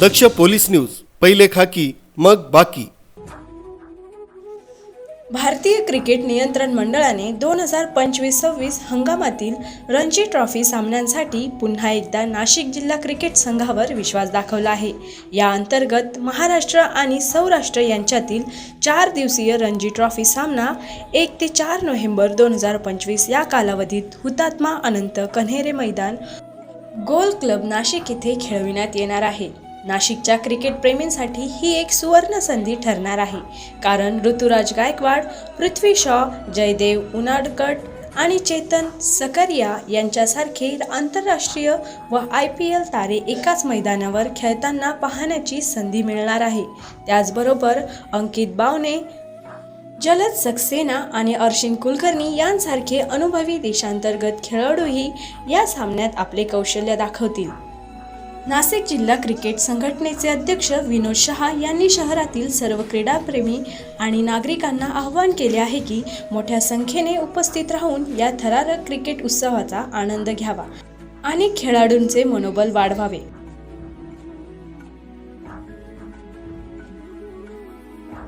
दक्ष police news पहिले खाकी मग बाकी. भारतीय क्रिकेट नियंत्रण मंडळाने दोन हजार पंचवीस सव्वीस हंगामातील रणजी ट्रॉफी सामन्यांसाठी पुन्हा एकदा नाशिक जिल्हा क्रिकेट संघावर विश्वास दाखवला आहे. या अंतर्गत महाराष्ट्र आणि सौराष्ट्र यांच्यातील चार दिवसीय रणजी ट्रॉफी सामना एक ते चार नोव्हेंबर दोन हजार पंचवीस या कालावधीत हुतात्मा अनंत कन्हेरे मैदान गोल क्लब नाशिक येथे खेळविण्यात येणार आहे. नाशिकच्या क्रिकेटप्रेमींसाठी ही एक सुवर्ण संधी ठरणार आहे. कारण ऋतुराज गायकवाड पृथ्वी शॉ जयदेव उनाडकट आणि चेतन सकरिया यांच्यासारखे आंतरराष्ट्रीय व आय पी एल तारे एकाच मैदानावर खेळताना पाहण्याची संधी मिळणार आहे. त्याचबरोबर अंकित बावने जलद सक्सेना आणि अर्शिन कुलकर्णी यांसारखे अनुभवी देशांतर्गत खेळाडूही या सामन्यात आपले कौशल्य दाखवतील. नाशिक जिल्हा क्रिकेट संघटनेचे अध्यक्ष विनोद शहा यांनी शहरातील सर्व क्रीडाप्रेमी आणि नागरिकांना आवाहन केले आहे की मोठ्या संख्येने उपस्थित राहून या थरारक क्रिकेट उत्सवाचा आनंद घ्यावा आणि खेळाडूंचे मनोबल वाढवावे.